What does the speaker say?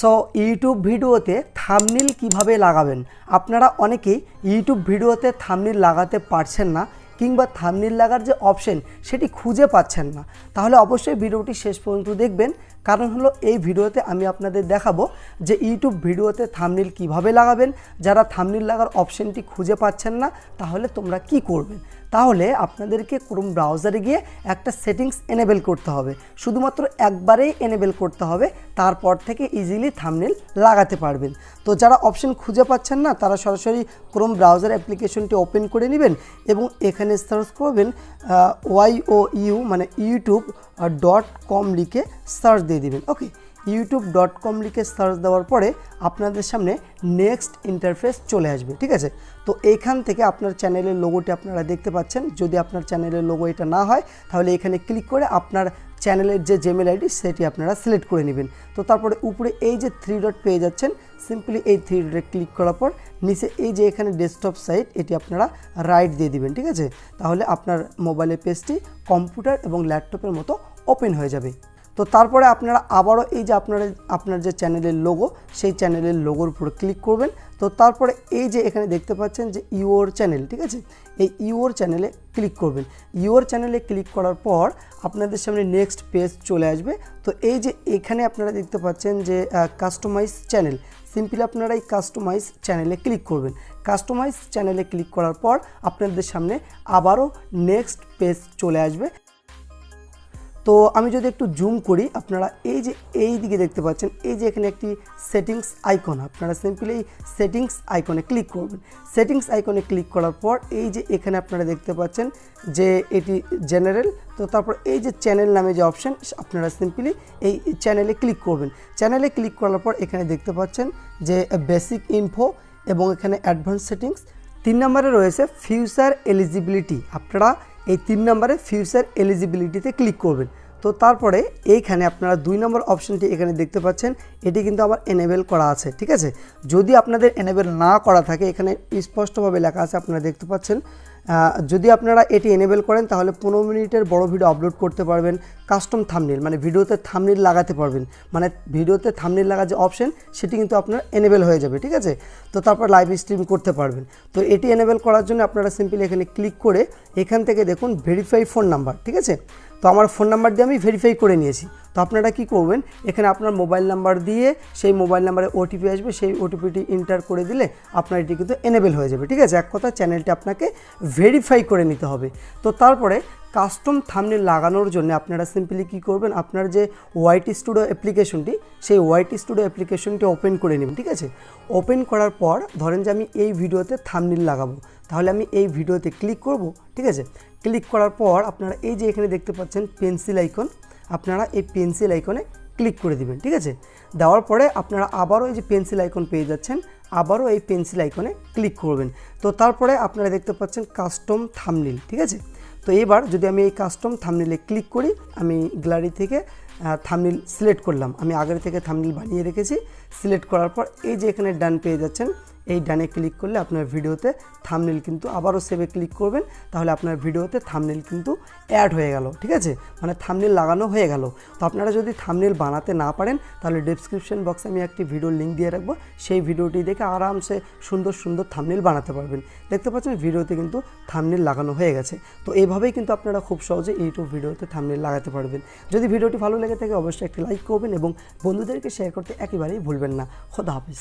So YouTube ভিডিওতে থামনিল কীভাবে লাগাবেন? আপনারা অনেকেই ইউটিউব ভিডিওতে থামনিল লাগাতে পারছেন না কিংবা থামনিল লাগার যে অপশন সেটি খুঁজে পাচ্ছেন না। তাহলে অবশ্যই ভিডিওটি শেষ পর্যন্ত দেখবেন। কারণ হলো, এই ভিডিওতে আমি আপনাদের দেখাবো যে ইউটিউব ভিডিওতে থামনিল কীভাবে লাগাবেন। যারা থামনিল লাগার অপশনটি খুঁজে পাচ্ছেন না, তাহলে তোমরা কি করবেন তাহলে আপনাদেরকে ক্রোম ব্রাউজারে গিয়ে একটা সেটিংস এনেবেল করতে হবে। শুধুমাত্র একবারেই এনেবেল করতে হবে, তারপর থেকে ইজিলি থামনেল লাগাতে পারবেন। তো যারা অপশন খুঁজে পাচ্ছেন না, তারা সরাসরি ক্রোম ব্রাউজার অ্যাপ্লিকেশনটি ওপেন করে নেবেন এবং এখানে সার্চ করবেন ওয়াই ও ইউ মানে ইউটিউব ডট কম লিখে সার্চ দিয়ে দেবেন। ওকে ইউটিউব ডট কম লিখে সার্চ দেওয়ার পরে আপনাদের সামনে নেক্সট ইন্টারফেস চলে আসবে, ঠিক আছে? তো এইখান থেকে আপনার চ্যানেলের লোগোটি আপনারা দেখতে পাচ্ছেন। যদি আপনার চ্যানেলের লোগো এটা না হয়, তাহলে এখানে ক্লিক করে আপনার চ্যানেলের যে জেমেল আইডি সেটি আপনারা সিলেক্ট করে নেবেন। তো তারপরে উপরে এই যে থ্রি ডট পেয়ে যাচ্ছেন সিম্পলি এই থ্রি ডটে ক্লিক করার পর নিচে এই যে এখানে ডেস্কটপ সাইট এটি আপনারা রাইট দিয়ে দিবেন, ঠিক আছে? তাহলে আপনার মোবাইলের পেজটি কম্পিউটার এবং ল্যাপটপের মতো ওপেন হয়ে যাবে। তো তারপরে আপনারা আবারও এই যে আপনারা, আপনার যে চ্যানেলের লোগো সেই চ্যানেলের লোগোর উপরে ক্লিক করবেন। তো তারপরে এই যে এখানে দেখতে পাচ্ছেন যে ইউর চ্যানেল ঠিক আছে? এই ইউর চ্যানেলে ক্লিক করবেন। ইউর চ্যানেলে ক্লিক করার পর আপনাদের সামনে নেক্সট পেজ চলে আসবে। তো এই যে এখানে আপনারা দেখতে পাচ্ছেন যে কাস্টমাইজ চ্যানেল সিম্পলি আপনারা এই কাস্টমাইজ চ্যানেলে ক্লিক করবেন। কাস্টমাইজ চ্যানেলে ক্লিক করার পর আপনাদের সামনে আবারও নেক্সট পেজ চলে আসবে। তো আমি যদি একটু জুম করি, আপনারা এই যে এই দিকে দেখতে পাচ্ছেন, এই যে এখানে একটি সেটিংস আইকন আপনারা সিম্পলি এই সেটিংস আইকনে ক্লিক করবেন। সেটিংস আইকনে ক্লিক করার পর এই যে এখানে আপনারা দেখতে পাচ্ছেন যে এটি জেনারেল তো তারপর এই যে চ্যানেল নামে যে অপশান আপনারা সিম্পলি এই চ্যানেলে ক্লিক করবেন। চ্যানেলে ক্লিক করার পর এখানে দেখতে পাচ্ছেন যে বেসিক ইনফো এবং এখানে অ্যাডভান্স সেটিংস তিন নম্বরে রয়েছে ফিউচার এলিজিবিলিটি আপনারা এই তিন নম্বরে ফিউচার এলিজিবিলিটিতে ক্লিক করবেন। তো তারপরে এইখানে আপনারা দুই নম্বর অপশনটি এখানে দেখতে পাচ্ছেন। এটি কিন্তু আবার এনেবেল করা আছে, ঠিক আছে? যদি আপনাদের এনেবেল না করা থাকে, এখানে স্পষ্টভাবে লেখা আছে, আপনারা দেখতে পাচ্ছেন। যদি আপনারা এটি এনেবেল করেন, তাহলে পনেরো মিনিটের বড় ভিডিও আপলোড করতে পারবেন কাস্টম থামনিল মানে ভিডিওতে থামনিল লাগাতে পারবেন। মানে ভিডিওতে থামনিল লাগা যে অপশন সেটি কিন্তু আপনার এনেবেল হয়ে যাবে, ঠিক আছে? তো তারপর লাইভ স্ট্রিম করতে পারবেন। তো এটি এনেবেল করার জন্য আপনারা সিম্পলি এখানে ক্লিক করে এখান থেকে দেখুন ভেরিফাই ফোন নাম্বার ঠিক আছে? তো আমার ফোন নাম্বার দিয়ে আমি ভেরিফাই করে নিয়েছি। তো আপনারা কি করবেন? এখানে আপনার মোবাইল নাম্বার দিয়ে সেই মোবাইল নাম্বারে ওটিপি আসবে, সেই ওটিপিটি এন্টার করে দিলে আপনার এটি কিন্তু এনেবেল হয়ে যাবে, ঠিক আছে? এক কথা চ্যানেলটি আপনাকে ভেরিফাই করে নিতে হবে। তো তারপরে কাস্টম থামনেল লাগানোর জন্য আপনারা সিম্পলি কি করবেন? আপনার যে ওয়াইটি স্টুডিও অ্যাপ্লিকেশনটি সেই ওয়াইটি স্টুডিও অ্যাপ্লিকেশনটি ওপেন করে নেবেন, ঠিক আছে? ওপেন করার পর ধরেন যে আমি এই ভিডিওতে থামনেল লাগাবো। তাহলে আমি এই ভিডিওতে ক্লিক করব, ঠিক আছে? ক্লিক করার পর আপনারা এই যে এখানে দেখতে পাচ্ছেন পেন্সিল আইকন আপনারা এই পেন্সিল আইকনে ক্লিক করে দিবেন, ঠিক আছে? দেওয়ার পরে আপনারা আবারও এই যে পেন্সিল আইকন পেয়ে যাচ্ছেন, আবারও এই পেন্সিল আইকনে ক্লিক করবেন। তো তারপরে আপনারা দেখতে পাচ্ছেন কাস্টম থামনিল ঠিক আছে? তো এবার যদি আমি এই কাস্টম থামনিলে ক্লিক করি, আমি গ্যালারি থেকে থামনিল সিলেক্ট করলাম। আমি আগের থেকে থামনিল বানিয়ে রেখেছি। সিলেক্ট করার পর এই যে এখানে ডান পেয়ে যাচ্ছেন, এই ডানে ক্লিক করলে আপনার ভিডিওতে থামনেল কিন্তু আবারও সেভে ক্লিক করবেন, তাহলে আপনার ভিডিওতে থামনেল কিন্তু অ্যাড হয়ে গেল, ঠিক আছে? মানে থামনেল লাগানো হয়ে গেল। তো আপনারা যদি থামনেল বানাতে না পারেন, তাহলে ডেসক্রিপশন বক্সে আমি একটি ভিডিও লিঙ্ক দিয়ে রাখব, সেই ভিডিওটি দেখে আরামসে সুন্দর সুন্দর থামনেল বানাতে পারবেন। দেখতে পাচ্ছেন ভিডিওতে কিন্তু থামনেল লাগানো হয়ে গেছে। তো এইভাবেই কিন্তু আপনারা খুব সহজে ইউটিউব ভিডিওতে থামনেল লাগাতে পারবেন। যদি ভিডিওটি ভালো লেগে থাকে, অবশ্যই একটি লাইক করবেন এবং বন্ধুদেরকে শেয়ার করতে একেবারেই ভুলবেন না। খোদা হাফিজ।